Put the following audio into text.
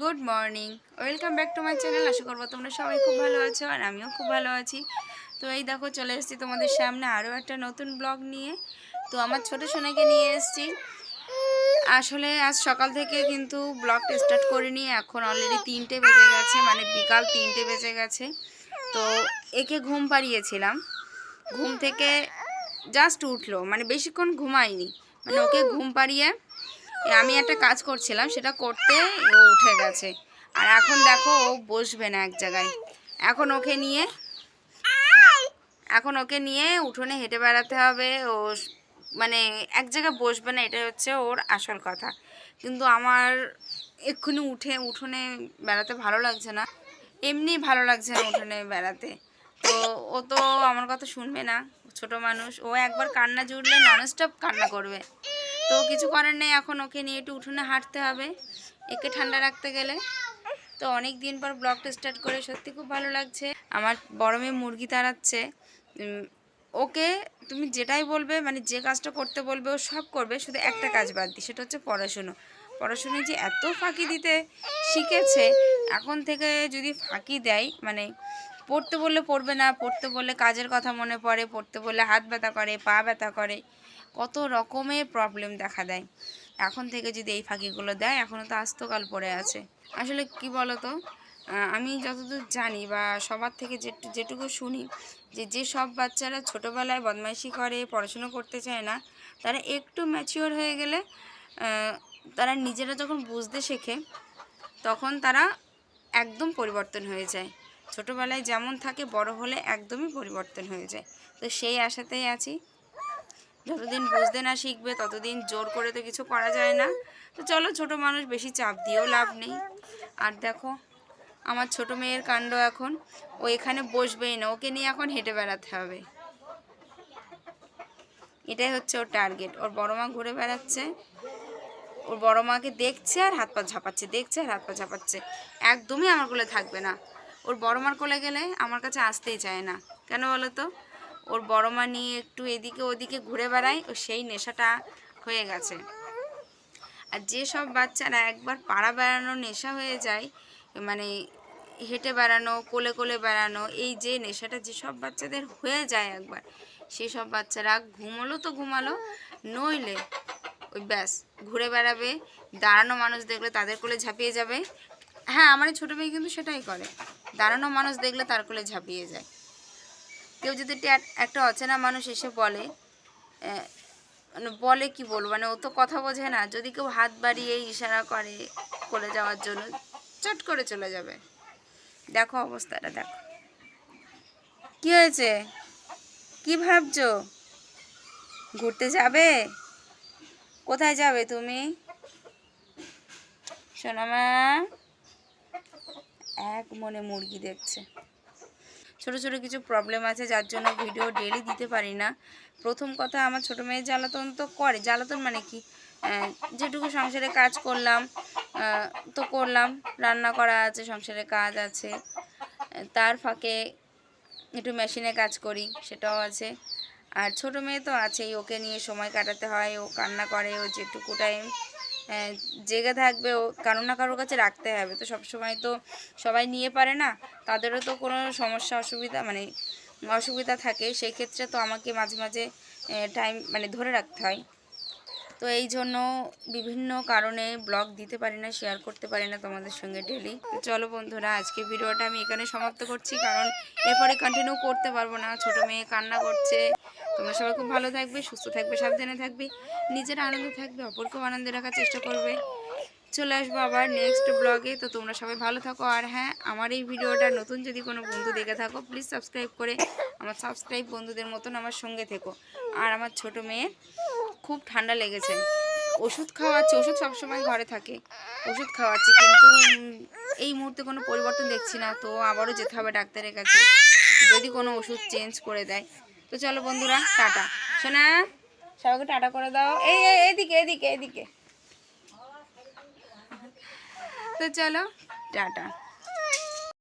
Good morning welcome back to my channel আশা করব তোমরা সবাই খুব ভালো আছো আর আমিও খুব ভালো আছি। তো এই দেখো, চলে এসেছি তোমাদের সামনে আরও একটা নতুন ব্লগ নিয়ে। তো আমার ছোট সোনাকে নিয়ে এসেছি। আসলে আজ সকাল থেকে কিন্তু ব্লগটা স্টার্ট করিনি। এখন অলরেডি তিনটে বেজে গেছে মানে বিকাল তিনটে বেজে গেছে। তো একে ঘুম পাড়িয়েছিলাম। ঘুম থেকে জাস্ট উঠল মানে বেশিক্ষণ ঘুমায়নি মানে ওকে ঘুম পাড়িয়ে আমি একটা কাজ করছিলাম, সেটা করতে ও উঠে গেছে। আর এখন দেখো, ও বসবে না এক জায়গায়। এখন ওকে নিয়ে, এখন ওকে নিয়ে উঠোনে হেঁটে বেড়াতে হবে। ও মানে এক জায়গায় বসবে না এটা হচ্ছে ওর আসল কথা। কিন্তু আমার এক্ষুনি উঠে, উঠোনে বেড়াতে ভালো লাগছে না। এমনি ভালো লাগছে না উঠোনে বেড়াতে। তো ও তো আমার কথা শুনবে না, ছোট মানুষ। ও একবার কান্না জুড়লে ননস্টপ কান্না করবে। তো কিছু করার নেই, এখন ওকে নিয়ে একটু উঠোনে হাঁটতে হবে, একে ঠান্ডা রাখতে গেলে। তো অনেক দিন পর ব্লগটা স্টার্ট করে সত্যি খুব ভালো লাগছে। আমার বড় মেয়ে মুরগি তাড়াচ্ছে। ওকে তুমি যেটাই বলবে মানে যে কাজটা করতে বলবে, ও সব করবে, শুধু একটা কাজ বাদ দিই সেটা হচ্ছে পড়াশুনো। পড়াশুনো যে এত ফাঁকি দিতে শিখেছে, এখন থেকে যদি ফাঁকি দেয় মানে পড়তে বললে পড়বে না, পড়তে বললে কাজের কথা মনে পড়ে, পড়তে বললে হাত ব্যথা করে, পা ব্যথা করে কত রকমের প্রবলেম দেখা দেয়। এখন থেকে যদি এই ফাঁকিগুলো দেয় এখনও তো আস্তকাল পড়ে আছে। আসলে কি বলতো? আমি যতদূর জানি বা সবার থেকে যেটু যেটুকু শুনি, যে যে সব বাচ্চারা ছোটোবেলায় বদমাইশি করে, পড়াশুনো করতে চায় না, তারা একটু ম্যাচিওর হয়ে গেলে তারা নিজেরা যখন বুঝতে শেখে, তখন তারা একদম পরিবর্তন হয়ে যায়। ছোটোবেলায় যেমন থাকে, বড় হলে একদমই পরিবর্তন হয়ে যায়। তো সেই আশাতেই আছি। যতদিন বুঝতে না শিখবে, ততদিন জোর করে তো কিছু করা যায় না। তো চলো, ছোট মানুষ বেশি চাপ দিয়েও লাভ নেই। আর দেখো, আমার ছোট মেয়ের কাণ্ড এখন, ও এখানে বসবেই না, ওকে নিয়ে এখন হেঁটে বেড়াতে হবে। এটাই হচ্ছে ওর টার্গেট ওর বড় মা ঘুরে বেড়াচ্ছে, ওর বড় মাকে দেখছে আর হাত পা ঝাপাচ্ছে, দেখছে আর হাত পা ঝাপাচ্ছে। একদমই আমার কোলে থাকবে না। ওর বড় মার কোলে গেলে আমার কাছে আসতেই চায় না। কেন বলো তো? ওর বড় মা নিয়ে একটু এদিকে ওদিকে ঘুরে বেড়ায়, ও সেই নেশাটা হয়ে গেছে। আর যেসব বাচ্চারা একবার পাড়া বেড়ানোর নেশা হয়ে যায় মানে হেঁটে বেড়ানো, কোলে কোলে বেড়ানো, এই যে নেশাটা যেসব বাচ্চাদের হয়ে যায় একবার সেসব বাচ্চারা ঘুমোলো তো ঘুমালো, নইলে ওই ব্যাস, ঘুরে বেড়াবে, দাঁড়ানো মানুষ দেখলে তাদের কোলে ঝাঁপিয়ে যাবে। হ্যাঁ আমার ছোটো মেয়ে কিন্তু সেটাই করে, দাঁড়ানো মানুষ দেখলে তার কোলে ঝাঁপিয়ে যায়। কেউ যদি একটা- অচেনা মানুষ এসে বলে মানে বলে কি বলব? মানে ও তো কথা বোঝে না। যদি কেউ হাত বাড়িয়ে ইশারা করে কোলে যাওয়ার জন্য, চট করে চলে যাবে। দেখো অবস্থাটা, দেখো। কি হয়েছে? কি ভাবছ? ঘুরতে যাবে? কোথায় যাবে তুমি? সোনামা এক মনে মুরগি দেখছে। ছোট ছোট কিছু প্রবলেম আছে, যার জন্য ভিডিও ডেলি দিতে পারি না। প্রথম কথা, আমার ছোট মেয়ে জ্বালাতন তো করে। জ্বালাতন মানে কি? যেটুকু সংসারে কাজ করলাম তো করলাম। রান্না করা আছে, সংসারে কাজ আছে। তার ফাঁকে একটু মেশিনে কাজ করি, সেটাও আছে। আর ছোট মেয়ে তো আছেই, ওকে নিয়ে সময় কাটাতে হয়, ও কান্না করে, ও যেটুকু টাইম জেগে থাকবে ও কারও না কারোর কাছে রাখতে হবে। তো সব সময় তো সবাই নিয়ে পারে না, তাদেরও তো কোনো সমস্যা, অসুবিধা মানে অসুবিধা থাকে। সেই ক্ষেত্রে তো আমাকে মাঝে মাঝে টাইম মানে ধরে রাখতে হয়। তো এই জন্য বিভিন্ন কারণে ব্লগ দিতে পারি না শেয়ার করতে পারি না তোমাদের সঙ্গে ডেলি চলো বন্ধুরা, আজকে ভিডিওটা আমি এখানে সমাপ্ত করছি, কারণ এরপরে কন্টিনিউ করতে পারব না। ছোট মেয়ে কান্না করছে। তোমরা সবাই খুব ভালো থাকবে, সুস্থ থাকবে, সাবধানে থাকবে। নিজের আনন্দ থাকবে অপরকেও আনন্দে রাখার চেষ্টা করবে। চলে আসব আবার নেক্সট ব্লগে তো তোমরা সবাই ভালো থাকো। আর হ্যাঁ আমার এই ভিডিওটা নতুন যদি কোনো বন্ধু দেখে থাকো প্লিজ সাবস্ক্রাইব করে আমার সাবস্ক্রাইব বন্ধুদের মতন আমার সঙ্গে থেকো। আর আমার ছোট মেয়ে খুব ঠান্ডা লেগেছে। ওষুধ খাওয়াচ্ছি, ওষুধ সবসময় ঘরে থাকে। ওষুধ খাওয়াচ্ছি, কিন্তু এই মুহূর্তে কোনো পরিবর্তন দেখছি না, তো আবারও যেতে হবে ডাক্তারের কাছে। যদি কোনো ওষুধ চেঞ্জ করে দেয়। তো চলো বন্ধুরা, টাটা। শোনা সবাইকে টাটা করে দাও। এই এদিকে এদিকে এদিকে তো চলো, টাটা।